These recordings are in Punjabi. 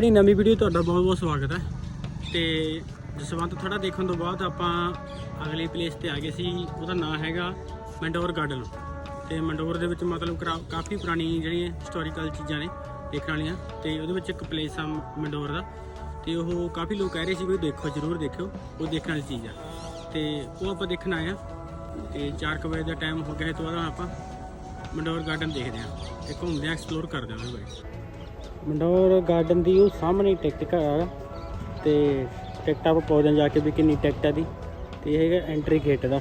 ਆਪਣੀ ਨਵੀਂ ਵੀਡੀਓ ਤੁਹਾਡਾ ਬਹੁਤ ਬਹੁਤ ਸਵਾਗਤ ਹੈ। ਤੇ ਜਸਵੰਤ ਥੋੜਾ ਦੇਖਣ ਤੋਂ ਬਾਅਦ ਆਪਾਂ ਅਗਲੀ ਪਲੇਸ ਤੇ ਆ ਗਏ ਸੀ। ਉਹਦਾ ਨਾਮ ਹੈਗਾ ਮੰਡੋਰ ਗਾਰਡਨ ਤੇ ਮੰਡੋਰ ਦੇ ਵਿੱਚ ਮਤਲਬ ਕਰਾ- ਕਾਫੀ ਪੁਰਾਣੀ ਜਿਹੜੀਆਂ ਹਿਸਟੋਰੀਕਲ ਚੀਜ਼ਾਂ ਨੇ ਦੇਖਣ ਵਾਲੀਆਂ। ਤੇ ਉਹਦੇ ਵਿੱਚ ਇੱਕ ਪਲੇਸ ਆ ਮੰਡੋਰ ਦਾ। ਤੇ ਉਹ ਕਾਫੀ ਲੋਕ ਕਹਿ ਰਹੇ ਸੀ ਵੀ ਦੇਖੋ, ਜਰੂਰ ਦੇਖਿਓ। ਉਹ ਦੇਖਣ ਵਾਲੀ ਚੀਜ਼ ਆ। ਤੇ ਉਹ ਆਪਾਂ ਦੇਖਣ ਆਏ ਆ। ਤੇ 4 ਵਜੇ ਦਾ ਟਾਈਮ ਹੋ ਗਿਆ। ਤੋਂ ਬਾਅਦ ਆਪਾਂ ਮੰਡੋਰ ਗਾਰਡਨ ਦੇਖਦੇ ਆ। ਤੇ ਘੁੰਮਦੇ ਆ ਐਕਸਪਲੋਰ ਕਰਦੇ ਆ ਉਹਦੇ ਬਾਰੇ। ਮੰਡੋਰ ਗਾਰਡਨ ਦੀ ਉਹ ਸਾਹਮਣੇ ਟਿਕਟ ਘਰ ਆ। ਤੇ ਟਿਕਟਾਂ ਆਪਾਂ ਪੌਦਿਆਂ ਜਾ ਕੇ ਵੀ ਕਿੰਨੀ ਟਿਕਟ ਆ ਦੀ। ਤੇ ਇਹ ਹੈਗਾ ਐਂਟਰੀ ਗੇਟ ਦਾ।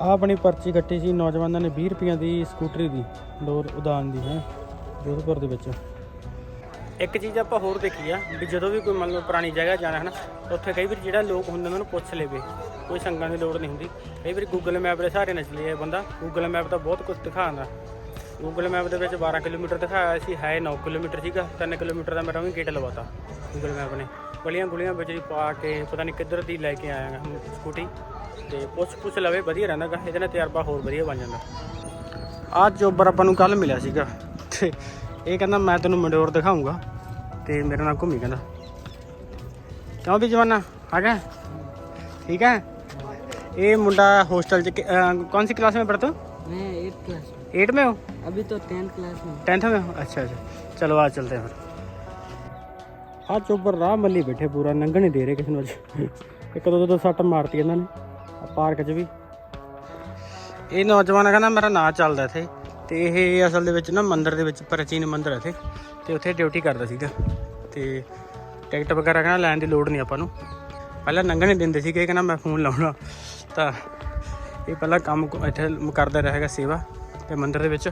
ਆ ਆਪਣੀ ਪਰਚੀ ਕੱਟੀ ਸੀ, ਨੌਜਵਾਨਾਂ ਨੇ 20 ਰੁਪਈਆਂ ਦੀ ਸਕੂਟਰੀ ਦੀ ਡੋਰ ਉਦਾਨ ਦੀ, ਹੈ, ਜੋਧਪੁਰ ਦੇ ਵਿੱਚ। ਇੱਕ ਚੀਜ਼ ਆਪਾਂ ਹੋਰ ਦੇਖੀ ਆ, ਵੀ ਜਦੋਂ ਵੀ ਕੋਈ ਮੰਨ ਲਓ ਪੁਰਾਣੀ ਜਗ੍ਹਾ ਜਾਣਾ ਹੈ ਨਾ ਉੱਥੇ ਕਈ ਵਾਰ ਜਿਹੜਾ ਲੋਕ ਹੁੰਦੇ ਉਹਨਾਂ ਨੂੰ ਪੁੱਛ ਲੇਵੇ। ਕੋਈ ਸੰਗਾਂ ਦੀ ਲੋੜ ਨਹੀਂ ਹੁੰਦੀ। ਕਈ ਵਾਰੀ ਗੂਗਲ ਮੈਪ ਦੇ ਸਹਾਰੇ ਨਾਲ ਚੱਲੇ ਬੰਦਾ। ਗੂਗਲ ਮੈਪ ਤਾਂ ਬਹੁਤ ਕੁਝ ਦਿਖਾਉਂਦਾ। ਗੂਗਲ ਮੈਪ ਦੇ ਵਿੱਚ 12 ਕਿਲੋਮੀਟਰ ਦਿਖਾਇਆ ਸੀ, ਹੈ 9 ਕਿਲੋਮੀਟਰ ਸੀਗਾ 3 ਕਿਲੋਮੀਟਰ ਦਾ ਮੈਂ ਵੀ ਗੇਟ ਲਵਾਤਾ ਗੂਗਲ ਮੈਪ ਨੇ। ਗਲੀਆਂ ਗੁਲੀਆਂ ਵਿੱਚ ਹੀ ਪਾ ਕੇ, ਪਤਾ ਨਹੀਂ ਕਿੱਧਰ ਦੀ ਲੈ ਕੇ ਆਇਆ ਹਾਂ ਸਕੂਟੀ ਤੇ ਪੁੱਛ ਪੁੱਛ ਲਵੇ, ਵਧੀਆ ਰਹਿੰਦਾ ਗਾ ਇਹਦੇ ਨਾਲ ਤਜਰਬਾ ਹੋਰ ਵਧੀਆ ਬਣ ਜਾਂਦਾ। ਆਹ ਚੋਬਰ ਆਪਾਂ ਨੂੰ ਕੱਲ ਮਿਲਿਆ ਸੀਗਾ, ਤੇ ਇਹ ਕਹਿੰਦਾ, ਮੈਂ ਤੈਨੂੰ ਮੰਡੋਰ ਦਿਖਾਉਂਗਾ ਤੇ ਮੇਰੇ ਨਾਲ ਘੁੰਮੀ ਕਹਿੰਦਾ। ਕਿਉਂ ਵੀ ਜਵਾਨਾ, ਆ ਗਿਆ? ਠੀਕ ਹੈ? ਇਹ ਮੁੰਡਾ ਹੋਸਟਲ ਚ ਕੌਣ ਸੀ ਕਲਾਸ ਮੇਂ ਪੜਤਾ में पढ़ते हो मैं एट क्लास में एट में हो अभी तो टेंथ क्लास में टेंथ में हो अच्छा अच्छा चलो आज चलते हैं फिर ਆ ਚੋਬਰ ਰਾਹ ਮੱਲੀ ਬੈਠੇ ਪੂਰਾ ਨੰਗਣ ਨਹੀਂ ਦੇ ਰਹੇ ਕਿਸੇ ਨੂੰ ਅੱਜ ਇੱਕ ਦੋ ਦੋ ਸੱਟ ਮਾਰਤੀ ਇਹਨਾਂ ਨੇ ਆ ਪਾਰਕ 'ਚ ਵੀ ਇਹ ਨੌਜਵਾਨ ਕਹਿੰਦਾ ਮੇਰਾ ਨਾਂ ਚੱਲਦਾ ਇੱਥੇ ਤੇ ਇਹ ਅਸਲ ਦੇ ਵਿੱਚ ਨਾ ਮੰਦਿਰ ਦੇ ਵਿੱਚ ਪ੍ਰਾਚੀਨ ਮੰਦਿਰ ਹੈ ਇੱਥੇ ਤੇ ਉੱਥੇ ਡਿਊਟੀ ਕਰਦਾ ਸੀਗਾ ਤੇ ਟਿਕਟ ਵਗੈਰਾ ਕਹਿੰਦਾ ਲੈਣ ਦੀ ਲੋੜ ਨਹੀਂ ਆਪਾਂ ਨੂੰ ਪਹਿਲਾਂ ਨੰਗਣ ਨਹੀਂ ਦਿੰਦੇ ਸੀਗੇ ਕਹਿੰਦਾ ਮੈਂ ਫੋਨ ਲਾਉਣਾ ਤਾਂ ਇਹ ਪਹਿਲਾਂ ਕੰਮ ਇੱਥੇ ਕਰਦਾ ਰਹੇਗਾ ਸੇਵਾ ਤੇ ਮੰਦਿਰ ਦੇ ਵਿੱਚ।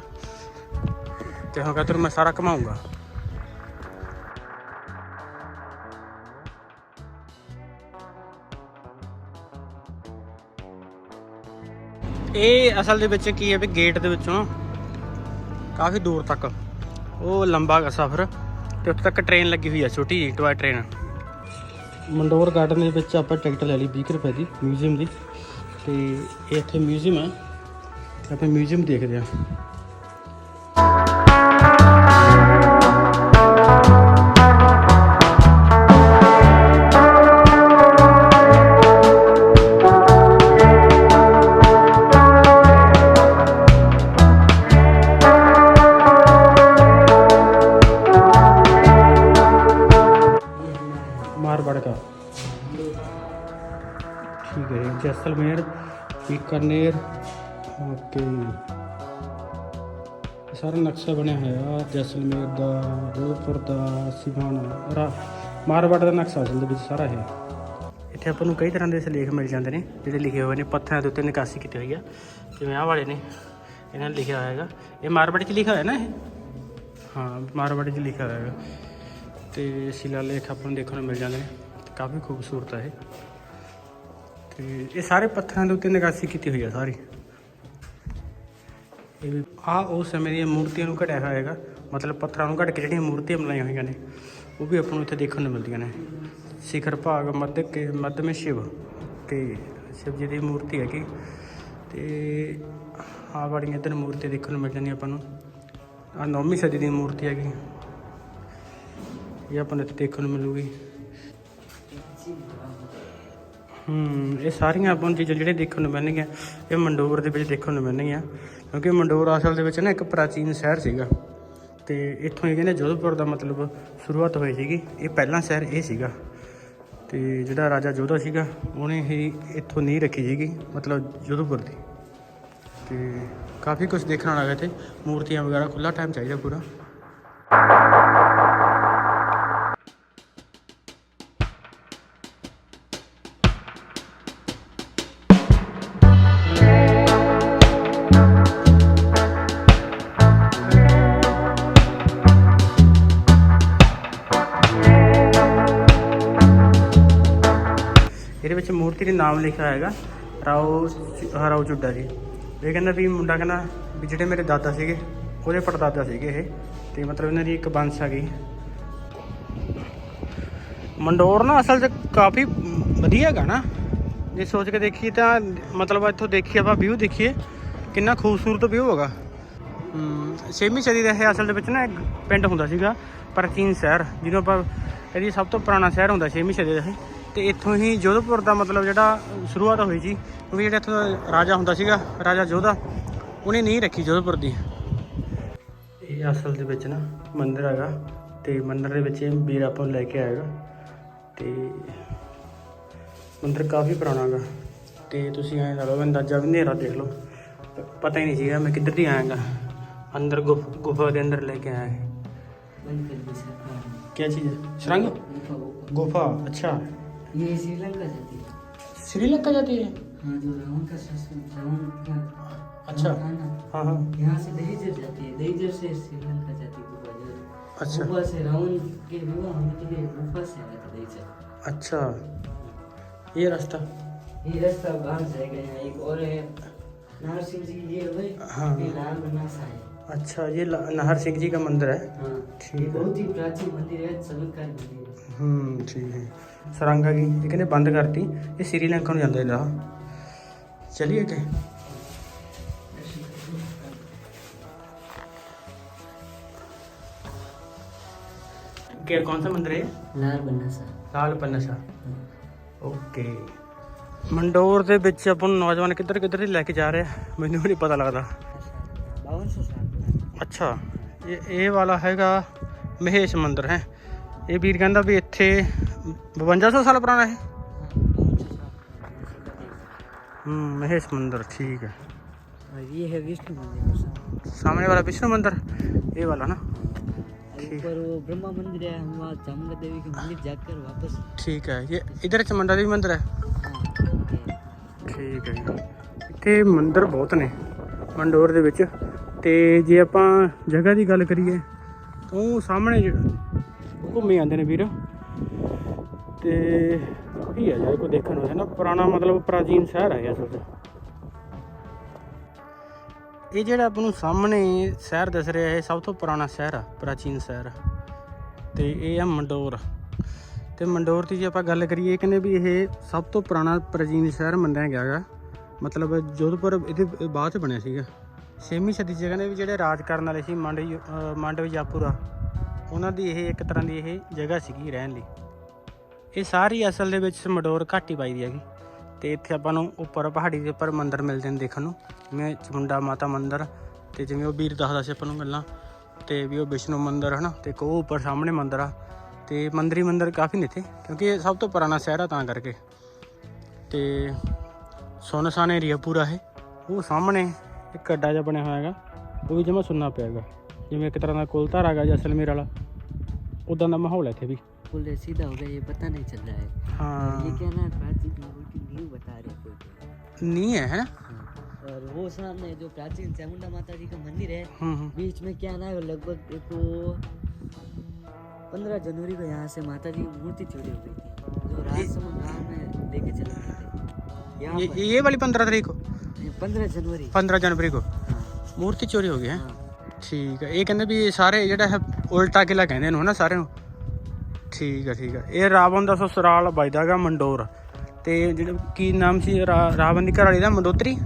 ਤੇ ਹੁਣ ਕਹਿੰਦਾ ਮੈਂ ਸਾਰਾ ਘਮਾਉਂਗਾ। ਇਹ ਅਸਲ ਦੇ ਵਿੱਚ ਕੀ ਹੈ ਵੀ ਗੇਟ ਦੇ ਵਿੱਚੋਂ ਕਾਫੀ ਦੂਰ ਤੱਕ ਉਹ ਲੰਬਾ ਸਫ਼ਰ ਤੇ ਉੱਥੇ ਤੱਕ ਟ੍ਰੇਨ ਲੱਗੀ ਹੋਈ ਹੈ ਛੋਟੀ ਜਿਹੀ ਟੋਏ ਟ੍ਰੇਨ। ਮੰਡੋਰ ਗਾਰਡਨ ਦੇ ਵਿੱਚ ਆਪਾਂ ਟਿਕਟ ਲੈ ਲਈ 20 ਰੁਪਏ ਦੀ ਮਿਊਜ਼ੀਅਮ ਦੀ। ਤੇ ਇਹ ਇੱਥੇ ਮਿਊਜ਼ੀਅਮ ਹੈ। ਆਪਾਂ ਮਿਊਜ਼ੀਅਮ ਦੇਖਦੇ ਹਾਂ। ਕਰਨੇਰ। ਓਕੇ ਸਾਰਾ ਨਕਸ਼ਾ ਬਣਿਆ ਹੋਇਆ ਜੈਸਲਮੇਰ ਦਾ, ਜੋਧਪੁਰ ਦਾ, ਸਿਵਾਨਾ ਮਾਰਵਾੜ ਦਾ ਨਕਸ਼ਾ ਅਸਲ ਵਿੱਚ ਸਾਰਾ ਹੈ ਇੱਥੇ ਆਪਾਂ ਨੂੰ ਕਈ ਤਰ੍ਹਾਂ ਦੇ ਸਿਲੇਖ ਮਿਲ ਜਾਂਦੇ ਨੇ, ਜਿਹੜੇ ਲਿਖੇ ਹੋਏ ਨੇ, ਪੱਥਰਾਂ ਦੇ ਉੱਤੇ ਨਿਕਾਸੀ ਕੀਤੀ ਹੋਈ ਆ। ਜਿਵੇਂ ਆਹ ਵਾਲੇ ਨੇ, ਇਹਨਾਂ ਨੇ ਲਿਖਿਆ ਹੋਇਆ ਹੈਗਾ। ਇਹ ਮਾਰਵਾੜ 'ਚ ਲਿਖਿਆ ਹੋਇਆ ਨਾ ਇਹ? ਹਾਂ, ਮਾਰਵਾੜ 'ਚ ਲਿਖਿਆ ਹੋਇਆ ਹੈਗਾ। ਤੇ ਸਿਲਾਲੇਖ ਆਪਾਂ ਨੂੰ ਦੇਖਣ ਨੂੰ ਮਿਲ ਜਾਂਦੇ ਨੇ। ਕਾਫੀ ਖੂਬਸੂਰਤ ਹੈ ਇਹ। ਤੇ ਇਹ ਸਾਰੇ ਪੱਥਰਾਂ ਦੇ ਉੱਤੇ ਨਿਕਾਸੀ ਕੀਤੀ ਹੋਈ ਹੈ ਸਾਰੀ। ਇਹ ਆ ਉਸ ਸਮੇਂ ਦੀਆਂ ਮੂਰਤੀਆਂ ਨੂੰ ਘਟਿਆ ਹੋਇਆ ਹੈਗਾ। ਮਤਲਬ ਪੱਥਰਾਂ ਨੂੰ ਘਟ ਕੇ ਜਿਹੜੀਆਂ ਮੂਰਤੀਆਂ ਬਣਾਈਆਂ ਹੋਈਆਂ ਨੇ, ਉਹ ਵੀ ਆਪਾਂ ਨੂੰ ਇੱਥੇ ਦੇਖਣ ਨੂੰ ਮਿਲਦੀਆਂ ਨੇ। ਸਿਖਰ ਭਾਗ, ਮੱਧ ਕੇ, ਮੱਧਮੇ ਸ਼ਿਵ ਤੇ ਸ਼ਿਵ ਜੀ ਦੀ ਮੂਰਤੀ ਹੈਗੀ। ਤੇ ਆ ਬੜੀਆਂ ਇੱਧਰ ਮੂਰਤੀਆਂ ਦੇਖਣ ਨੂੰ ਮਿਲ ਜਾਂਦੀਆਂ ਆਪਾਂ ਨੂੰ। ਆ ਨੌਵੀਂ ਸਦੀ ਦੀ ਮੂਰਤੀ ਹੈਗੀ। ਇਹ ਆਪਾਂ ਨੂੰ ਇੱਥੇ ਦੇਖਣ ਨੂੰ ਮਿਲੂਗੀ। ਹੂੰ, ਇਹ ਸਾਰੀਆਂ ਆਪਾਂ ਨੂੰ ਚੀਜ਼ਾਂ ਜਿਹੜੇ ਦੇਖਣ ਨੂੰ ਮਿਲਣਗੀਆਂ, ਇਹ ਮੰਡੋਰ ਦੇ ਵਿੱਚ ਦੇਖਣ ਨੂੰ ਮਿਲਣਗੀਆਂ। ਕਿਉਂਕਿ ਮੰਡੋਰ ਅਸਲ ਦੇ ਵਿੱਚ ਨਾ ਇੱਕ ਪ੍ਰਾਚੀਨ ਸ਼ਹਿਰ ਸੀਗਾ। ਤੇ ਇੱਥੋਂ ਹੀ ਕਹਿੰਦੇ ਜੋਧਪੁਰ ਦਾ ਮਤਲਬ ਸ਼ੁਰੂਆਤ ਹੋਈ ਸੀਗੀ। ਇਹ ਪਹਿਲਾ ਸ਼ਹਿਰ ਇਹ ਸੀਗਾ। ਤੇ ਜਿਹੜਾ ਰਾਜਾ ਜੋਧਾ ਸੀਗਾ, ਉਹਨੇ ਹੀ ਇੱਥੋਂ ਨਹੀਂ ਰੱਖੀ ਸੀਗੀ, ਮਤਲਬ ਜੋਧਪੁਰ ਦੀ। ਤੇ ਕਾਫੀ ਕੁਝ ਦੇਖਣ ਵਾਲਾ ਹੈ ਇੱਥੇ। ਮੂਰਤੀਆਂ ਵਗੈਰਾ ਖੁੱਲਾ ਟਾਈਮ ਚਾਹੀਦਾ ਪੂਰਾ। ਵਿੱਚ ਮੂਰਤੀ ਦੇ ਨਾਮ ਲਿਖਿਆ ਹੈਗਾ, ਰਾਓ ਹਰਾਓ ਚੁੱਡਾ ਜੀ। ਇਹ ਕਹਿੰਦਾ ਵੀ ਮੁੰਡਾ ਕਹਿੰਦਾ ਵੀ ਜਿਹੜੇ ਮੇਰੇ ਦਾਦਾ ਸੀਗੇ, ਉਹਦੇ ਪੜਦਾਦਾ ਸੀਗੇ ਇਹ, ਤੇ ਮਤਲਬ ਇਹਨਾਂ ਦੀ ਇੱਕ ਬੰਸ ਹੈਗੀ ਮੰਡੋਰ ਨਾ ਅਸਲ 'ਚ ਕਾਫੀ ਵਧੀਆ ਹੈਗਾ ਨਾ। ਜੇ ਸੋਚ ਕੇ ਦੇਖੀਏ ਤਾਂ ਮਤਲਬ ਇੱਥੋਂ ਦੇਖੀਏ ਆਪਾਂ ਵਿਊ ਦੇਖੀਏ, ਕਿੰਨਾ ਖੂਬਸੂਰਤ ਵਿਊ ਹੈਗਾ। ਛੇਵੀਂ ਸਦੀ ਦਾ ਇਹ ਅਸਲ ਦੇ ਵਿੱਚ ਨਾ ਇੱਕ ਪਿੰਡ ਹੁੰਦਾ ਸੀਗਾ, ਪ੍ਰਾਚੀਨ ਸ਼ਹਿਰ, ਜਿਹਨੂੰ ਆਪਾਂ ਇਹਦੀ ਸਭ ਤੋਂ ਪੁਰਾਣਾ ਸ਼ਹਿਰ ਹੁੰਦਾ, ਛੇਵੀਂ ਸਦੀ ਦਾ ਇਹ। ਤੇ ਇੱਥੋਂ ਹੀ ਜੋਧਪੁਰ ਦਾ ਮਤਲਬ ਜਿਹੜਾ ਸ਼ੁਰੂਆਤ ਹੋਈ ਜੀ ਕਿਉਂਕਿ ਜਿਹੜਾ ਇੱਥੋਂ ਦਾ ਰਾਜਾ ਹੁੰਦਾ ਸੀਗਾ ਰਾਜਾ ਜੋਧਾ ਉਹਨੇ ਨਹੀਂ ਰੱਖੀ ਜੋਧਪੁਰ ਦੀ। ਇਹ ਅਸਲ ਦੇ ਵਿੱਚ ਨਾ ਮੰਦਿਰ ਹੈਗਾ ਤੇ ਮੰਦਿਰ ਦੇ ਵਿੱਚ ਇਹ ਵੀਰ ਆਪਾਂ ਲੈ ਕੇ ਆਏਗਾ। ਤੇ ਮੰਦਿਰ ਕਾਫੀ ਪੁਰਾਣਾ ਹੈਗਾ। ਤੇ ਤੁਸੀਂ ਆਏ ਲਾ ਲਓ ਅੰਦਾਜ਼ਾ ਵੀ ਹਨੇਰਾ ਦੇਖ ਲਓ। ਪਤਾ ਹੀ ਨਹੀਂ ਸੀਗਾ ਮੈਂ ਕਿੱਧਰ ਦੀ ਆਇਆਗਾ। ਅੰਦਰ ਗੁਫਾ ਦੇ ਅੰਦਰ ਲੈ ਕੇ ਆਇਆ ਹੈ ਕੀ ਚੀਜ਼ ਸ਼ਰੰਗ? ਗੁਫਾ ਅੱਛਾ। ये श्रीलंका जाती है। श्रीलंका जाती है? हाँ जो रावण का रावण का अच्छा। हाँ हाँ यहाँ से दहीजर जाती है दहीजर से श्रीलंका जाती है अच्छा। गुफा से रावण के विवाह होने के लिए गुफा से आया था दहीजर अच्छा। ये रास्ता? ये रास्ता बाहर जाएगा यहाँ एक और है। नाहर सिंह जी ये भाई हाँ। लाल बनासा है। अच्छा ये नाहर सिंह जी का मंदिर है। हाँ, ठीक है। बहुत ही प्राचीन मंदिर है चमत्कार मंदिर हम्म ठीक है। ਸਰੰਗ ਆ ਗਈ ਇਹ ਕਹਿੰਦੇ ਬੰਦ ਕਰਤੀ ਇਹ ਸ੍ਰੀਲੰਕਾ ਨੂੰ ਜਾਂਦਾ ਇਹਦਾ ਚਲਿਏ ਕਿ ਕਿ ਕੌਣ ਸਾ ਮੰਦਿਰ ਹੈ लाल बनासा ਲਾਲ ਪਨਸਾ ਓਕੇ ਮੰਡੋਰ ਦੇ ਵਿੱਚ ਆਪਾਂ ਨੂੰ ਨੌਜਵਾਨ ਕਿੱਧਰ ਕਿੱਧਰ ਹੀ ਲੈ ਕੇ ਜਾ ਰਹੇ ਆ ਮੈਨੂੰ ਵੀ ਨਹੀਂ ਪਤਾ ਲੱਗਦਾ बावन सौ साल ਅੱਛਾ ਇਹ ਇਹ ਵਾਲਾ ਹੈਗਾ ਮਹੇਸ਼ ਮੰਦਿਰ ਹੈ ਇਹ ਵੀਰ ਕਹਿੰਦਾ ਵੀ ਇੱਥੇ 5200 ਸਾਲ ਪੁਰਾਣਾ ਹੈ ਹੂੰ ਮਹੇਸ਼ ਮੰਦਿਰ ਠੀਕ ਹੈ और ये है विष्णु मंदिर सामने। ਸਾਹਮਣੇ ਵਾਲਾ ਵਿਸ਼ਨੂੰ ਮੰਦਿਰ ਇਹ ਵਾਲਾ ਨਾ और ऊपर वो ब्रह्मा मंदिर है हम वहाँ चामुंडा देवी के मंदिर जाकर वापस ਠੀਕ ਹੈ ਇਹ ਇਧਰ ਚਮੰਡਾ ਦੇਵੀ ਮੰਦਿਰ ਹੈ हाँ, ओके। ਠੀਕ ਹੈ ਜੀ ਇੱਥੇ ਮੰਦਿਰ ਬਹੁਤ ਨੇ ਮੰਡੋਰ ਦੇ ਵਿੱਚ ਤੇ ਜੇ ਆਪਾਂ ਜਗ੍ਹਾ ਦੀ ਗੱਲ ਕਰੀਏ ਤਾਂ ਉਹ ਸਾਹਮਣੇ ਜਿਹੜਾ ਘੁੰਮੇ ਜਾਂਦੇ ਨੇ ਵੀਰ ਤੇ ਕੀ ਹੈ ਯਾਰ ਕੋਈ ਦੇਖਣ ਨੂੰ ਹੈ ਨਾ, ਪੁਰਾਣਾ ਮਤਲਬ ਪ੍ਰਾਚੀਨ ਸ਼ਹਿਰ ਹੈਗਾ ਅਸਲ ਇਹ ਜਿਹੜਾ ਆਪਾਂ ਨੂੰ ਸਾਹਮਣੇ ਸ਼ਹਿਰ ਦਿਸ ਰਿਹਾ, ਇਹ ਸਭ ਤੋਂ ਪੁਰਾਣਾ ਸ਼ਹਿਰ ਆ, ਪ੍ਰਾਚੀਨ ਸ਼ਹਿਰ। ਤੇ ਇਹ ਆ ਮੰਡੋਰ। ਤੇ ਮੰਡੋਰ ਦੀ ਜੇ ਆਪਾਂ ਗੱਲ ਕਰੀਏ ਕਹਿੰਦੇ ਵੀ ਇਹ ਸਭ ਤੋਂ ਪੁਰਾਣਾ ਪ੍ਰਾਚੀਨ ਸ਼ਹਿਰ ਮੰਨਿਆ ਗਿਆ ਹੈਗਾ ਮਤਲਬ ਜੋਧਪੁਰ ਇਹਦੇ ਬਾਅਦ ਚ ਬਣਿਆ ਸੀਗਾ। ਛੇਵੀਂ ਸਦੀ ਚ ਕਹਿੰਦੇ ਵੀ ਜਿਹੜੇ ਰਾਜ ਕਰਨ ਵਾਲੇ ਸੀ, ਮੰਡ, ਅਹ ਮੰਡਵ ਜਾਪੁਰਾ ਉਹਨਾਂ ਦੀ ਇਹ ਇੱਕ ਤਰ੍ਹਾਂ ਦੀ ਇਹ ਜਗ੍ਹਾ ਸੀਗੀ ਰਹਿਣ ਲਈ। ਇਹ ਸਾਰੀ ਅਸਲ ਦੇ ਵਿੱਚ ਸਮਡੋਰ ਘੱਟ ਹੀ ਪਾਈ ਦੀ ਹੈਗੀ। ਤੇ ਇੱਥੇ ਆਪਾਂ ਨੂੰ ਉੱਪਰ ਪਹਾੜੀ ਦੇ ਉੱਪਰ ਮੰਦਿਰ ਮਿਲਦੇ ਨੇ ਦੇਖਣ ਨੂੰ। ਜਿਵੇਂ ਚਮੁੰਡਾ ਮਾਤਾ ਮੰਦਿਰ ਤੇ ਜਿਵੇਂ ਉਹ ਵੀਰ ਦੱਸਦਾ ਸੀ ਆਪਾਂ ਨੂੰ ਗੱਲਾਂ ਤੇ ਵੀ ਉਹ ਵਿਸ਼ਨੂੰ ਮੰਦਿਰ ਹਨਾ, ਤੇ ਇੱਕ ਉਹ ਉੱਪਰ ਸਾਹਮਣੇ ਮੰਦਿਰ ਆ। ਤੇ ਮੰਦਰੀ ਮੰਦਿਰ ਕਾਫੀ ਨੇ ਇੱਥੇ, ਕਿਉਂਕਿ ਇਹ ਸਭ ਤੋਂ ਪੁਰਾਣਾ ਸ਼ਹਿਰ ਆ ਤਾਂ ਕਰਕੇ। ਤੇ ਸੁਨਸਾਨ ਏਰੀਆ ਪੂਰਾ ਹੈ ਉਹ ਸਾਹਮਣੇ ਇੱਕ ਅੱਡਾ ਜਿਹਾ ਬਣਿਆ ਹੋਇਆ ਹੈਗਾ। ਉਹ ਵੀ ਜਮਾ ਸੁਣਨਾ ਪਿਆ ਹੈਗਾ। ਜਿਵੇਂ ਇੱਕ ਤਰ੍ਹਾਂ ਦਾ ਕੁਲਧਾਰਾ ਹੈਗਾ ਜੈਸਲਮੇਰ ਵਾਲਾ। ਉਦਾਂ ਦਾ ਮਾਹੌਲ ਹੈ ਇੱਥੇ ਵੀ। पुल है, सीधा हो गया ये पता नहीं चल रहा है ये ਹਾਂ क्या ना प्राचीन लोगों की नींव बता रहे कोई कोई। ਨਹੀਂ ਹੈ ਹੈ ਨਾ हाँ। और वो सामने जो प्राचीन चामुंडा माता जी का मंदिर है ਹੂੰ ਹੂੰ बीच में क्या ना है लगभग देखो पंद्रह जनवरी को यहाँ से माता जी की मूर्ति चोरी हो गई थी जो राजसमंद गांव में लेके चले गए थे यहाँ ये ये वाली पंद्रह तारीख को पंद्रह जनवरी पंद्रह जनवरी को हाँ ਮੂਰਤੀ ਚੋਰੀ ਹੋ ਗਈ ਹੈ हाँ ਠੀਕ ਹੈ ਇਹ ਕਹਿੰਦੇ ਵੀ ਇਹ ਸਾਰੇ ਜਿਹੜਾ ਹੈ ਉਲਟਾ ਕਿਲਾ ਕਹਿੰਦੇ ਨੇ ਹਨਾ ਸਾਰਿਆਂ ਨੂੰ ਠੀਕ ਆ ਠੀਕ ਆ। ਇਹ ਰਾਵਣ ਦਾ ਸਸੁਰਾਲ ਵੱਜਦਾਗਾ ਮੰਡੋਰ। ਤੇ ਜਿਹੜਾ ਕੀ ਨਾਮ ਸੀ? ਰਾ- ਰਾਵਣ ਦੀ ਘਰ ਵਾਲੀ ਦਾ ਮੰਡੋਤਰੀ?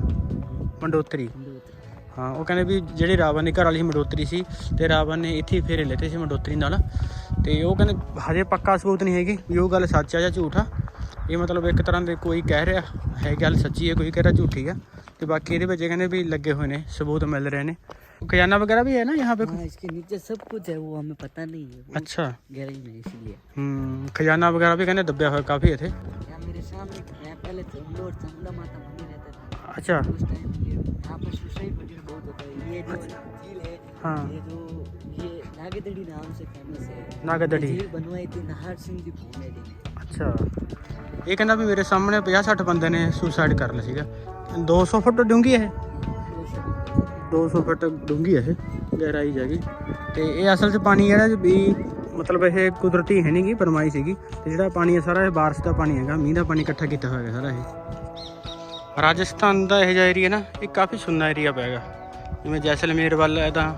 ਮੰਡੋਤਰੀ। ਹਾਂ, ਉਹ ਕਹਿੰਦੇ ਵੀ ਜਿਹੜੀ ਰਾਵਣ ਦੀ ਘਰ ਵਾਲੀ ਸੀ, ਮੰਡੋਤਰੀ ਸੀ। ਤੇ ਰਾਵਣ ਨੇ ਇੱਥੇ ਹੀ ਫੇਰੇ ਲੈਤੇ ਸੀ ਮੰਡੋਤਰੀ ਨਾਲ। ਤੇ ਉਹ ਕਹਿੰਦੇ, ਹਜੇ ਪੱਕਾ ਸਬੂਤ ਨਹੀਂ ਹੈਗੀ। ਵੀ ਉਹ ਗੱਲ ਸੱਚ ਆ ਜਾਂ ਝੂਠ ਆ? ਇਹ ਮਤਲਬ ਇੱਕ ਤਰ੍ਹਾਂ ਦੇ ਕੋਈ ਕਹਿ ਰਿਹਾ, ਹੈ ਗੱਲ ਸੱਚੀ ਹੈ, ਕੋਈ ਕਹਿ ਰਿਹਾ ਝੂਠੀ ਆ। ਤੇ ਬਾਕੀ ਇਹਦੇ ਵਿੱਚ ਇਹ ਕਹਿੰਦੇ ਵੀ ਲੱਗੇ ਹੋਏ ਨੇ, ਸਬੂਤ ਮਿਲ ਰਹੇ ਨੇ। खजाना वगैरह भी है ना यहाँ पे हाँ, इसके नीचे सब कुछ है वो हमें पता नहीं है अच्छा गहराई में इसलिए हम्म खजाना वगैरह भी कहने दबे हुए काफी है थे मेरे सामने पहले चंदा माता मंदिर रहता था अच्छा उस टाइम यहाँ पर सुसाइड मंदिर बहुत होता है ये जो झील है हाँ ये जो ये नागदड़ी नाम से फेमस है नागदड़ी झील बनवाई थी नाहर सिंह जी भूमे जी ने ਅੱਛਾ ਇਹ ਕਹਿੰਦਾ ਵੀ ਮੇਰੇ ਸਾਹਮਣੇ 50 60 ਬੰਦੇ ਨੇ ਸੁਸਾਈਡ ਕਰ ਲਿਆ ਸੀਗਾ 200 ਫੁੱਟ ਡੂੰਘੀ ਹੈ 200 ਫੁੱਟ ਡੂੰਗੀ ਹੈ ਇਹ, ਗਹਿਰਾਈ ਜਾਗੀ ਤੇ ਇਹ ਅਸਲ 'ਚ ਪਾਣੀ ਜਿਹੜਾ ਵੀ, ਮਤਲਬ ਇਹ ਕੁਦਰਤੀ ਹੈ ਨਹੀਂਗੀ ਪਰਮਾਈ ਸੀਗੀ। ਤੇ ਜਿਹੜਾ ਪਾਣੀ ਹੈ ਸਾਰਾ ਇਹ ਬਾਰਿਸ਼ ਦਾ ਪਾਣੀ ਹੈਗਾ, ਮੀਂਹ ਦਾ ਪਾਣੀ ਇਕੱਠਾ ਕੀਤਾ ਹੋਇਆ ਹੈਗਾ ਸਾਰਾ ਇਹ। ਰਾਜਸਥਾਨ ਦਾ ਇਹ ਜਿਹਾ ਏਰੀਆ ਨਾ, ਇਹ ਕਾਫੀ ਸੁੰਨਾ ਏਰੀਆ ਪੈਗਾ ਜਿਵੇਂ ਜੈਸਲਮੇਰ ਵੱਲ ਹੈ ਤਾਂ,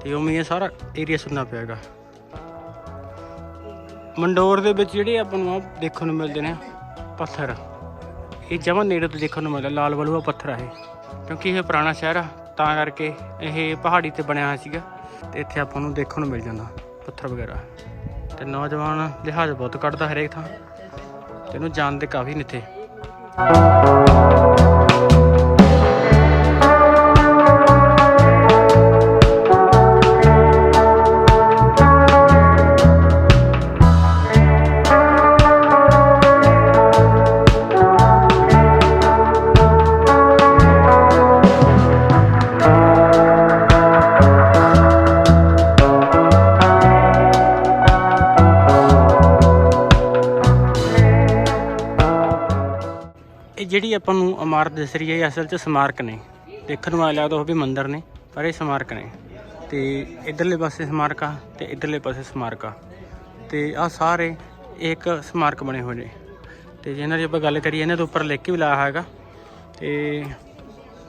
ਤੇ ਉਵੇਂ ਇਹ ਸਾਰਾ ਏਰੀਆ ਸੁੰਨਾ ਪਿਆਗਾ ਮੰਡੋਰ ਦੇ ਵਿੱਚ ਜਿਹੜੇ ਆਪਾਂ ਨੂੰ ਦੇਖਣ ਨੂੰ ਮਿਲਦੇ ਨੇ, ਪੱਥਰ। ਇਹ ਜਮਾਂ ਨੇੜੇ ਤੋਂ ਦੇਖਣ ਨੂੰ ਮਿਲਦਾ, ਲਾਲ ਬਲੂਆ ਪੱਥਰ ਆ ਇਹ। ਕਿਉਂਕਿ ਇਹ ਪੁਰਾਣਾ ਸ਼ਹਿਰ ਆ ਤਾਂ ਕਰਕੇ ਇਹ ਪਹਾੜੀ ਤੇ ਬਣਿਆ ਹੋਇਆ ਸੀਗਾ ਤੇ ਇੱਥੇ ਆਪਾਂ ਨੂੰ ਦੇਖਣ ਨੂੰ ਮਿਲ ਜਾਂਦਾ ਪੱਥਰ ਵਗੈਰਾ। ਤੇ ਨੌਜਵਾਨ ਲਿਹਾਜ਼ ਬਹੁਤ ਕੱਢਦਾ ਹਰੇਕ ਥਾਂ। ਤੇ ਇਹਨੂੰ ਜਾਣਦੇ ਕਾਫੀ ਨੇ ਇੱਥੇ। ਜਿਹੜੀ ਆਪਾਂ ਨੂੰ ਇਮਾਰਤ ਦਿਸ ਰਹੀ ਹੈ, ਇਹ ਅਸਲ 'ਚ ਸਮਾਰਕ ਨੇ। ਦੇਖਣ ਨੂੰ ਆਇਆ ਲੱਗਦਾ ਉਹ ਵੀ ਮੰਦਿਰ ਨੇ, ਪਰ ਇਹ ਸਮਾਰਕ ਨੇ। ਤੇ ਇਧਰਲੇ ਪਾਸੇ ਸਮਾਰਕ ਆ ਤੇ ਇਧਰਲੇ ਪਾਸੇ ਸਮਾਰਕ ਆ। ਤੇ ਆ ਸਾਰੇ ਇੱਕ ਸਮਾਰਕ ਬਣੇ ਹੋਏ ਨੇ। ਤੇ ਜਿਹਨਾਂ ਦੀ ਆਪਾਂ ਗੱਲ ਕਰੀਏ, ਇਹਨਾਂ ਦੇ ਉੱਪਰ ਲਿਖ ਕੇ ਵੀ ਲਾਇਆ ਹੈਗਾ। ਤੇ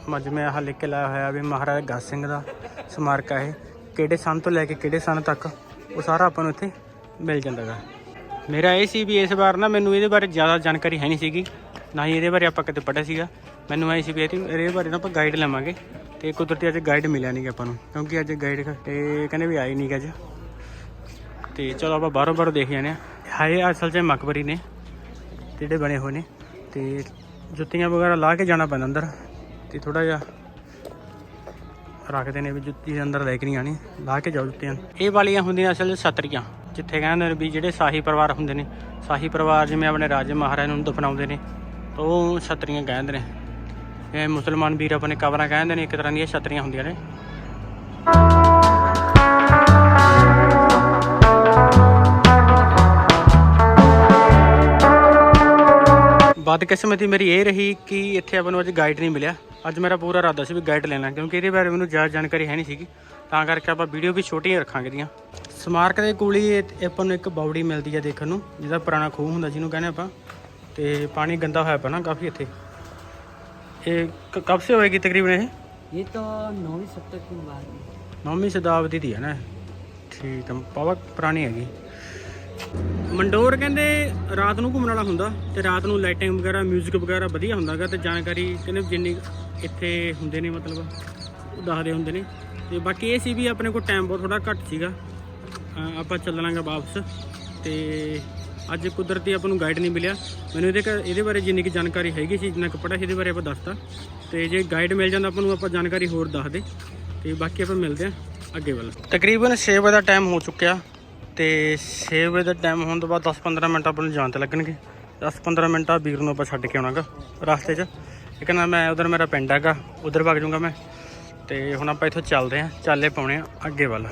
ਮੱਝ ਆਹ ਲਿਖ ਕੇ ਲਾਇਆ ਹੋਇਆ ਵੀ ਮਹਾਰਾਜਾ ਗੱਜ ਸਿੰਘ ਦਾ ਸਮਾਰਕ ਆ ਇਹ। ਕਿਹੜੇ ਸਨ ਤੋਂ ਲੈ ਕੇ ਕਿਹੜੇ ਸਨ ਤੱਕ ਉਹ ਸਾਰਾ ਆਪਾਂ ਨੂੰ ਇੱਥੇ ਮਿਲ ਜਾਂਦਾ ਗਾ ਮੇਰਾ ਇਹ ਸੀ ਵੀ ਇਸ ਵਾਰ ਨਾ ਮੈਨੂੰ ਇਹਦੇ ਬਾਰੇ ਜ਼ਿਆਦਾ ਜਾਣਕਾਰੀ ਹੈ ਨਹੀਂ ਸੀਗੀ। ਨਾ ਹੀ ਇਹਦੇ ਬਾਰੇ ਆਪਾਂ ਕਦੇ ਪੜ੍ਹਿਆ ਸੀਗਾ। ਮੈਨੂੰ ਐ ਸੀ ਵੀ ਇਹਦੀ- ਇਹਦੇ ਬਾਰੇ ਨਾ ਆਪਾਂ ਗਾਈਡ ਲਵਾਂਗੇ। ਤੇ ਕੁਦਰਤੀ ਅੱਜ ਗਾਈਡ ਮਿਲਿਆ ਨਹੀਂ ਆਪਾਂ ਨੂੰ। ਕਿਉਂਕਿ ਅੱਜ ਗਾਈਡ ਤੇ ਕਹਿੰਦੇ ਵੀ ਆਈ ਨਹੀਂ ਗਾ ਅੱਜ। ਤੇ ਚਲੋ ਆਪਾਂ ਬਾਹਰੋਂ ਬਾਹਰੋਂ ਦੇਖ ਜਾਂਦੇ ਆ। ਹਾਏ, ਅਸਲ 'ਚ ਮਕਬਰੀ ਨੇ। ਜਿਹੜੇ ਬਣੇ ਹੋਏ ਨੇ। ਤੇ ਜੁੱਤੀਆਂ ਵਗੈਰਾ ਲਾ ਕੇ ਜਾਣਾ ਪੈਂਦਾ ਅੰਦਰ। ਤੇ ਥੋੜਾ ਜਿਹਾ ਰੱਖਦੇ ਨੇ ਵੀ ਜੁੱਤੀ ਅੰਦਰ ਲੈ ਕੇ ਨਹੀਂ ਆਣੀ ਲਾ ਕੇ ਜਾਓ ਜੁੱਤੀਆਂ। ਇਹ ਵਾਲੀਆਂ ਹੁੰਦੀਆਂ ਅਸਲ 'ਚ ਸਤਰੀਆਂ ਜਿੱਥੇ ਕਹਿੰਦੇ ਨੇ ਵੀ ਜਿਹੜੇ ਸ਼ਾਹੀ ਪਰਿਵਾਰ ਹੁੰਦੇ ਨੇ। ਸ਼ਾਹੀ ਪਰਿਵਾਰ ਜਿਵੇਂ ਆਪਣੇ ਰਾਜੇ ਮਹਾਰਾਜ ਨੂੰ ਦਫਨਾਉਂਦੇ ਨੇ। ਤਾਂ ਉਹ ਛਤਰੀਆਂ ਕਹਿੰਦੇ ਨੇ। ਇਹ ਮੁਸਲਮਾਨ ਵੀਰ ਆਪਣੇ ਕਬਰਾਂ ਕਹਿੰਦੇ ਨੇ, ਇੱਕ ਤਰ੍ਹਾਂ ਦੀਆਂ ਛਤਰੀਆਂ ਹੁੰਦੀਆਂ ਨੇ। ਬਦਕਿਸਮਤੀ ਮੇਰੀ ਇਹ ਰਹੀ ਕਿ ਇੱਥੇ ਆਪਾਂ ਨੂੰ ਅੱਜ ਗਾਈਡ ਨਹੀਂ ਮਿਲਿਆ। ਅੱਜ ਮੇਰਾ ਪੂਰਾ ਇਰਾਦਾ ਸੀ ਵੀ ਗਾਈਡ ਲੈਣਾ ਕਿਉਂਕਿ ਇਹਦੇ ਬਾਰੇ ਮੈਨੂੰ ਜ਼ਿਆਦਾ ਜਾਣਕਾਰੀ ਹੈ ਨਹੀਂ ਸੀਗੀ। ਤਾਂ ਕਰਕੇ ਆਪਾਂ ਵੀਡੀਓ ਵੀ ਛੋਟੀਆਂ ਰੱਖਾਂਗੇ ਦੀਆਂ ਸਮਾਰਕ ਦੇ ਕੋਲ ਹੀ ਆਪਾਂ ਨੂੰ ਇੱਕ ਬਾਉੜੀ ਮਿਲਦੀ ਹੈ ਦੇਖਣ ਨੂੰ, ਜਿਹਦਾ ਪੁਰਾਣਾ ਖੂਹ ਹੁੰਦਾ, ਜਿਹਨੂੰ ਕਹਿੰਦੇ ਆਪਾਂ ਤੇ ਪਾਣੀ ਗੰਦਾ ਹੋਇਆ ਪਿਆ ਨਾ ਕਾਫੀ ਇੱਥੇ ਇਹ ਕ- ਕਬ ਸੇ ਹੋਏਗੀ ਤਕਰੀਬਨ ਇਹ ये तो नौवीं सप्तक की बात है ਨੌਵੀਂ ਸ਼ਤਾਬਦੀ ਦੀ ਹੈ ਨਾ ਇਹ। ਠੀਕ ਹੈ ਪਾਵਾ ਪੁਰਾਣੀ ਹੈਗੀ ਮੰਡੋਰ ਕਹਿੰਦੇ ਰਾਤ ਨੂੰ ਘੁੰਮਣ ਵਾਲਾ ਹੁੰਦਾ ਤੇ ਰਾਤ ਨੂੰ ਲਾਈਟਿੰਗ ਵਗੈਰਾ 뮤직 ਵਗੈਰਾ ਵਧੀਆ ਹੁੰਦਾਗਾ ਤੇ ਜਾਣਕਾਰੀ ਕਹਿੰਦੇ ਜਿੰਨੀ ਇੱਥੇ ਹੁੰਦੇ ਨੇ ਮਤਲਬ ਉਹ ਦੱਸਦੇ ਹੁੰਦੇ ਨੇ ਤੇ ਬਾਕੀ ਇਹ ਸੀ ਵੀ ਆਪਣੇ ਕੋਲ ਟਾਈਮ ਬਹੁਤ ਥੋੜਾ ਘੱਟ ਸੀਗਾ ਅਹ ਆਪਾਂ ਚੱਲਣਾਗਾ ਵਾਪਸ ਤੇ ਅੱਜ ਕੁਦਰਤੀ ਆਪਾਂ ਨੂੰ ਗਾਈਡ ਨਹੀਂ ਮਿਲਿਆ। ਮੈਨੂੰ ਇਹਦੇ ਕ- ਇਹਦੇ ਬਾਰੇ ਜਿੰਨੀ ਕਿ ਜਾਣਕਾਰੀ ਹੈਗੀ ਸੀ, ਜਿੰਨਾ ਕੁ ਪੜ੍ਹਿਆ ਸੀ, ਇਹਦੇ ਬਾਰੇ ਆਪਾਂ ਦੱਸਤਾ। ਤੇ ਜੇ ਗਾਈਡ ਮਿਲ ਜਾਂਦਾ ਆਪਾਂ ਨੂੰ, ਆਪਾਂ ਜਾਣਕਾਰੀ ਹੋਰ ਦੱਸ ਦੇ। ਤੇ ਬਾਕੀ ਆਪਾਂ ਮਿਲਦੇ ਆ ਅੱਗੇ ਵੱਲ। ਤਕਰੀਬਨ 6 ਵਜੇ ਦਾ ਟਾਈਮ ਹੋ ਚੁੱਕਿਆ। ਤੇ 6 ਵਜੇ ਦਾ ਟਾਈਮ ਹੋਣ ਤੋਂ ਬਾਅਦ 10-15 ਮਿੰਟ ਆਪਾਂ ਨੂੰ ਜਾਣ ਤੇ ਲੱਗਣਗੇ। 10-15 ਮਿੰਟ ਆ ਵੀਰ ਨੂੰ ਆਪਾਂ ਛੱਡ ਕੇ ਆਉਣਾਗਾ ਰਸਤੇ 'ਚ। ਇੱਕ ਨਾ ਮੈਂ ਉਧਰ ਮੇਰਾ ਪਿੰਡ ਹੈਗਾ, ਉਧਰ ਵਗ ਜਾਊਂਗਾ ਮੈਂ। ਤੇ ਹੁਣ ਆਪਾਂ ਇੱਥੋਂ ਚੱਲਦੇ ਆਂ ਚਾਲੇ ਪਾਉਣੇ ਆ ਅੱਗੇ ਵੱਲ।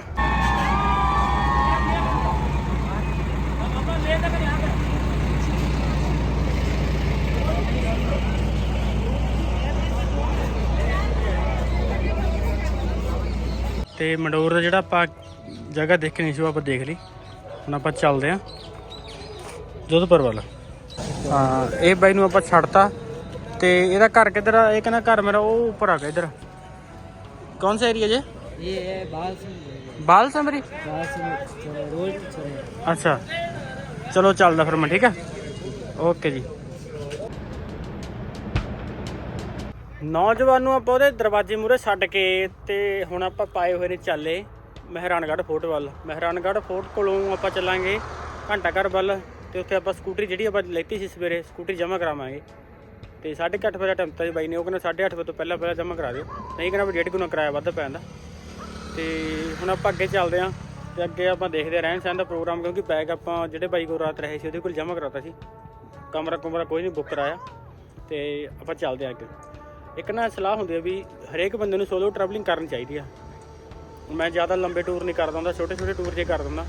ਤੇ ਮੰਡੋਰ ਦਾ ਜਿਹੜਾ ਆਪਾਂ ਜਗ੍ਹਾ ਦੇਖਣੀ ਸੀ ਉਹ ਆਪਾਂ ਦੇਖ ਲਈ। ਹੁਣ ਆਪਾਂ ਚੱਲਦੇ ਆਂ ਜੋਧਪੁਰ ਵੱਲ। ਹਾਂ ਇਹ ਬਾਈ ਨੂੰ ਆਪਾਂ ਛੱਡਤਾ। ਤੇ ਇਹਦਾ ਘਰ ਕਿੱਧਰ ਆ? ਇਹ ਕਹਿੰਦਾ ਘਰ ਮੇਰਾ ਉਹ ਉੱਪਰ ਆ ਗਿਆ ਇੱਧਰ। ਕੌਣ ਸਾ ਏਰੀਆ ਜੇ? ਇਹ ਬਾਲ ਸਿੰਘ ਬਾਲ ਸਮਰੀ ਅੱਛਾ। ਚਲੋ ਚੱਲਦਾ ਫਿਰ ਮੈਂ ਠੀਕ ਆ? ਓਕੇ ਜੀ। ਨੌਜਵਾਨ ਨੂੰ ਆਪਾਂ ਉਹਦੇ ਦਰਵਾਜ਼ੇ ਮੂਹਰੇ ਛੱਡ ਕੇ ਤੇ ਹੁਣ ਆਪਾਂ ਪਾਏ ਹੋਏ ਨੇ ਚਾਲੇ ਮਹਿਰਾਨਗੜ੍ਹ ਫੋਰਟ ਵੱਲ। ਮਹਿਰਾਨਗੜ੍ਹ ਫੋਰਟ ਕੋਲੋਂ ਆਪਾਂ ਚੱਲਾਂਗੇ ਘੰਟਾ ਘਰ ਵੱਲ ਤੇ ਉੱਥੇ ਆਪਾਂ ਸਕੂਟਰੀ ਜਿਹੜੀ ਆਪਾਂ ਲੈਤੀ ਸੀ ਸਵੇਰੇ, ਸਕੂਟਰੀ ਜਮ੍ਹਾਂ ਕਰਾਵਾਂਗੇ। ਤੇ 8:30 ਵਜੇ ਦਾ ਟਾਈਮ ਤਾਂ ਜੀ ਬਾਈ ਨੇ ਉਹ ਕਹਿੰਦਾ 8:30 ਵਜੇ ਤੋਂ ਪਹਿਲਾਂ ਪਹਿਲਾਂ ਜਮ੍ਹਾਂ ਕਰਾ ਦਿਓ। ਨਹੀਂ ਕਹਿੰਦਾ ਵੀ ਡੇਢ ਗੁਣਾ ਕਿਰਾਇਆ ਵੱਧ ਪੈਂਦਾ ਤੇ ਹੁਣ ਆਪਾਂ ਅੱਗੇ ਚੱਲਦੇ ਆਂ ਤੇ ਅੱਗੇ ਆਪਾਂ ਦੇਖਦੇ ਆਂ ਰਹਿਣ ਸਹਿਣ ਦਾ ਪ੍ਰੋਗਰਾਮ ਕਿਉਂਕਿ ਬੈਗ ਆਪਾਂ ਜਿਹੜੇ ਬਾਈ ਕੋਲ ਰਾਤ ਰਹੇ ਸੀ ਉਹਦੇ ਕੋਲ ਜਮ੍ਹਾਂ ਕਰਾਤਾ ਸੀ। ਕਮਰਾ ਕੁਮਰਾ ਕੋਈ ਨਹੀਂ ਬੁੱਕ ਕਰਾਇਆ। ਤੇ ਆਪਾਂ ਚੱਲਦੇ ਆਂ ਅੱਗੇ। ਇੱਕ ਨਾ ਸਲਾਹ ਹੁੰਦੀ ਹੈ ਵੀ ਹਰੇਕ ਬੰਦੇ ਨੂੰ ਸੋਲੋ ਟਰੈਵਲਿੰਗ ਕਰਨੀ ਚਾਹੀਦੀ ਆ। ਮੈਂ ਜ਼ਿਆਦਾ ਲੰਬੇ ਟੂਰ ਨਹੀਂ ਕਰਦਾ ਹੁੰਦਾ, ਛੋਟੇ ਛੋਟੇ ਟੂਰ ਜੇ ਕਰ ਦਿੰਦਾ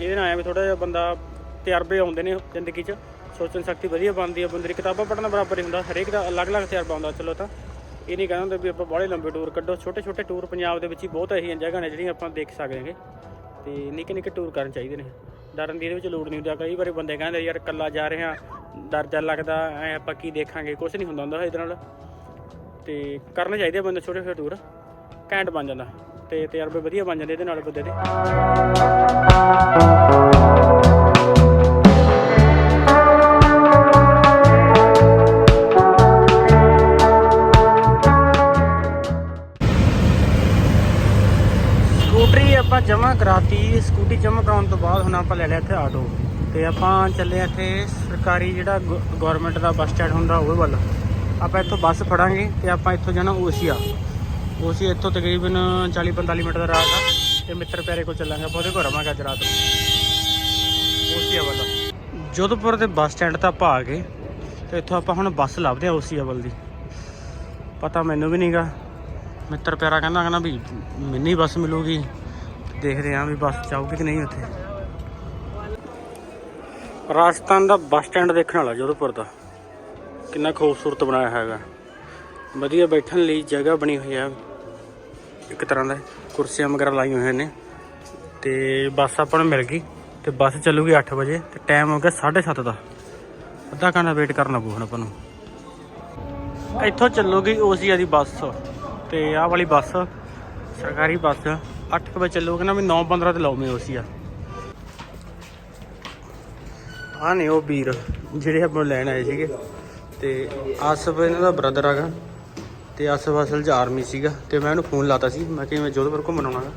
ਇਹਦੇ ਨਾਲ ਆਇਆ ਵੀ ਥੋੜਾ ਜਿਹਾ ਬੰਦਾ ਤਜਰਬੇ ਆਉਂਦੇ ਨੇ ਜ਼ਿੰਦਗੀ 'ਚ, ਸੋਚਣ ਸ਼ਕਤੀ ਵਧੀਆ ਬਣਦੀ ਹੈ ਬੰਦੇ ਦੀ ਕਿਤਾਬਾਂ ਪੜ੍ਹਨਾ ਬਰਾਬਰ ਹੀ ਹੁੰਦਾ, ਹਰੇਕ ਦਾ ਅਲੱਗ-ਅਲੱਗ ਤਜਰਬਾ ਹੁੰਦਾ, ਚਲੋ ਤਾਂ। ਇਹ ਨਹੀਂ ਕਹਿੰਦਾ ਹੁੰਦਾ ਵੀ ਆਪਾਂ ਬੜੇ ਲੰਬੇ ਟੂਰ ਕੱਢੋ, ਛੋਟੇ ਛੋਟੇ ਟੂਰ ਪੰਜਾਬ ਦੇ ਵਿੱਚ ਹੀ ਬਹੁਤ ਐਸੀਆਂ ਜਗ੍ਹਾ ਨੇ ਜਿਹੜੀਆਂ ਆਪਾਂ ਦੇਖ ਸਕਦੇ ਹਾਂਗੇ। ਤੇ ਨਿੱਕੇ ਨਿੱਕੇ ਟੂਰ ਕਰਨ ਚਾਹੀਦੇ ਨੇ। ਡਰਨ ਦੀ ਇਹਦੇ ਵਿੱਚ ਲੋੜ ਨਹੀਂ ਹੁੰਦਾ, ਕਈ ਵਾਰੀ ਬੰਦੇ ਕਹਿੰਦੇ ਯਾਰ ਇਕੱਲਾ ਜਾ ਰਹੇ ਹਾਂ ਡਰ ਜਾ ਲੱਗਦਾ, ਐ ਆਪਾਂ ਕੀ ਦੇਖਾਂਗੇ ਕੁਝ ਨਹੀਂ ਹੁੰਦਾ ਹੁੰਦਾ ਇਹਦੇ ਨਾਲ। ਤੇ ਕਰਨੇ ਚਾਹੀਦੇ ਆ ਬੰਦੇ ਛੋਟੇ ਛੋਟੇ ਟੂਰ ਘੈਂਟ ਬਣ ਜਾਂਦਾ ਤੇ ਤਜਰਬੇ ਵਧੀਆ ਬਣ ਜਾਂਦੇ ਇਹਦੇ ਨਾਲ ਬੰਦੇ ਦੇ। ਸਕੂਟਰੀ ਆਪਾਂ ਜਮ੍ਹਾਂ ਕਰਾਤੀ, ਸਕੂਟੀ ਜਮ੍ਹਾਂ ਕਰਾਉਣ ਤੋਂ ਬਾਅਦ ਹੁਣ ਆਪਾਂ ਲੈ ਲਿਆ ਇੱਥੇ ਆਟੋ। ਤੇ ਆਪਾਂ ਚੱਲੇ ਇੱਥੇ ਸਰਕਾਰੀ ਜਿਹੜਾ ਗਵਰਨਮੈਂਟ ਦਾ ਬੱਸ ਸਟੈਂਡ ਹੁੰਦਾ ਉਹਦੇ ਵੱਲ। ਆਪਾਂ ਇੱਥੋਂ ਬੱਸ ਫੜਾਂਗੇ ਤੇ ਆਪਾਂ ਇੱਥੋਂ ਜਾਣਾ ਓਸੀਆ। ਓਸੀਆ ਇੱਥੋਂ ਤਕਰੀਬਨ 40 45 ਮਿੰਟ ਦਾ ਰਾਹ ਆ ਤੇ ਮਿੱਤਰ ਪਿਆਰੇ ਕੋਲ ਚੱਲਾਂਗੇ, ਆਪਾਂ ਉਹਦੇ ਕੋਲ ਆਵਾਂਗੇ ਅੱਜ ਰਾਤ ਨੂੰ। ਓਸੀਆ ਵੱਲ। ਜੋਧਪੁਰ ਦੇ ਬੱਸ ਸਟੈਂਡ ਤਾਂ ਆਪਾਂ ਆ ਗਏ ਤੇ ਇੱਥੋਂ ਆਪਾਂ ਹੁਣ ਬੱਸ ਲੱਭਦੇ ਆ ਓਸੀਆ ਵੱਲ ਦੀ। ਪਤਾ ਮੈਨੂੰ ਵੀ ਨਹੀਂਗਾ। ਮਿੱਤਰ ਪਿਆਰਾ ਕਹਿੰਦਾ ਕਹਿੰਦਾ ਵੀ ਮੈਨੂੰ ਬੱਸ ਮਿਲੂਗੀ। ਦੇਖਦੇ ਆਂ ਵੀ ਬੱਸ ਜਾਊਗੀ ਕਿ ਨਹੀਂ ਉੱਥੇ। ਰਾਜਸਥਾਨ ਦਾ ਬੱਸ ਸਟੈਂਡ ਦੇਖਣ ਵਾਲਾ ਜੋਧਪੁਰ ਦਾ। ਕਿੰਨਾ ਖੂਬਸੂਰਤ ਬਣਾਇਆ ਹੈਗਾ। ਵਧੀਆ ਬੈਠਣ ਲਈ ਜਗ੍ਹਾ ਬਣੀ ਹੋਈ ਹੈ ਇੱਕ ਤਰ੍ਹਾਂ ਦਾ ਕੁਰਸੀਆਂ ਵਗੈਰਾ ਲਾਈਆਂ ਹੋਈਆਂ ਨੇ। ਤੇ ਬੱਸ ਆਪਾਂ ਨੂੰ ਮਿਲ ਗਈ। ਤੇ ਬੱਸ ਚੱਲੂਗੀ 8 ਵਜੇ ਤੇ ਟਾਈਮ ਹੋ ਗਿਆ 7:30 ਦਾ। ਅੱਧਾ ਘੰਟਾ ਵੇਟ ਕਰਨਾ ਪਊ ਹੁਣ ਆਪਾਂ ਨੂੰ। ਇੱਥੋਂ ਚੱਲੂਗੀ ਓਸੀਆ ਦੀ ਬੱਸ। ਤੇ ਆਹ ਵਾਲੀ ਬੱਸ, ਸਰਕਾਰੀ ਬੱਸ 8 ਵਜੇ ਚੱਲੂਗੀ ਨਾ ਵੀ 9:15 ਤੇ ਲਾਉਵੇਂ ਓਸੀਆ ਆਹ ਨੇ ਉਹ ਵੀਰ, ਜਿਹੜੇ ਆਪਾਂ ਨੂੰ ਲੈਣ ਆਏ ਸੀਗੇ। ਤੇ ਆਸਫ ਇਹਨਾਂ ਦਾ ਬ੍ਰਦਰ ਹੈਗਾ ਤੇ ਆਸਫ ਅਸਲ 'ਚ ਆਰਮੀ ਸੀਗਾ ਤੇ ਮੈਂ ਉਹਨੂੰ ਫੋਨ ਲਾਤਾ ਸੀ। ਮੈਂ ਕਿ ਮੈਂ ਜੋਧਪੁਰ ਘੁੰਮਣ ਆਉਣਾਗਾ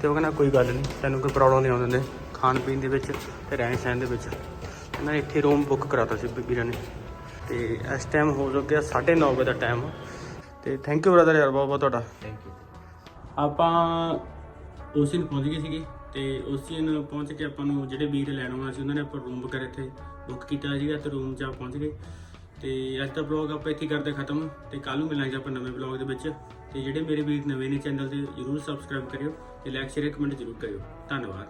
ਤੇ ਉਹ ਕਹਿੰਦਾ ਕੋਈ ਗੱਲ ਨਹੀਂ ਤੈਨੂੰ ਕੋਈ ਪ੍ਰੋਬਲਮ ਨਹੀਂ ਆਉਣ ਖਾਣ ਪੀਣ ਦੇ ਵਿੱਚ ਤੇ ਰਹਿਣ ਸਹਿਣ ਦੇ ਵਿੱਚ। ਇਹਨਾਂ ਨੇ ਇੱਥੇ ਰੂਮ ਬੁੱਕ ਕਰਾਤਾ ਸੀ ਵੀਰਾਂ ਨੇ। ਤੇ ਇਸ ਟਾਈਮ ਹੋ ਚੁੱਕਿਆ 9:30 ਵਜੇ ਦਾ ਟਾਈਮ ਤੇ ਥੈਂਕ ਯੂ ਬ੍ਰਦਰ ਯਾਰ ਬਹੁਤ ਬਹੁਤ ਤੁਹਾਡਾ। ਥੈਂਕ ਯੂ ਆਪਾਂ ਉਸੇ ਨੂੰ ਪਹੁੰਚ ਗਏ ਸੀਗੇ ਤੇ ਉਸੇ ਨੂੰ ਪਹੁੰਚ ਕੇ ਆਪਾਂ ਨੂੰ ਜਿਹੜੇ ਵੀਰ ਲੈਣ ਆਉਣਾ ਸੀ ਉਹਨਾਂ ਨੇ ਆਪਾਂ ਰੂਮ ਵਗੈਰਾ ਇੱਥੇ ਬੁੱਕ ਕੀਤਾ ਸੀਗਾ ਤੇ ਰੂਮ 'ਚ ਆ ਪਹੁੰਚ ਗਏ। ਤੇ ਅੱਜ ਦਾ ਬਲੌਗ ਆਪਾਂ ਇੱਥੇ ਕਰਦੇ ਖਤਮ ਤੇ ਕੱਲ ਨੂੰ ਮਿਲਾਂਗੇ ਆਪਾਂ ਨਵੇਂ ਬਲੌਗ ਦੇ ਵਿੱਚ। ਤੇ ਜਿਹੜੇ ਮੇਰੇ ਵੀਰ ਨਵੇਂ ਨੇ ਚੈਨਲ ਤੇ, ਜਰੂਰ ਸਬਸਕ੍ਰਾਈਬ ਕਰਿਓ ਤੇ ਲਾਈਕ ਸ਼ੇਅਰ ਕਮੈਂਟ ਜਰੂਰ ਕਰਿਓ। ਧੰਨਵਾਦ।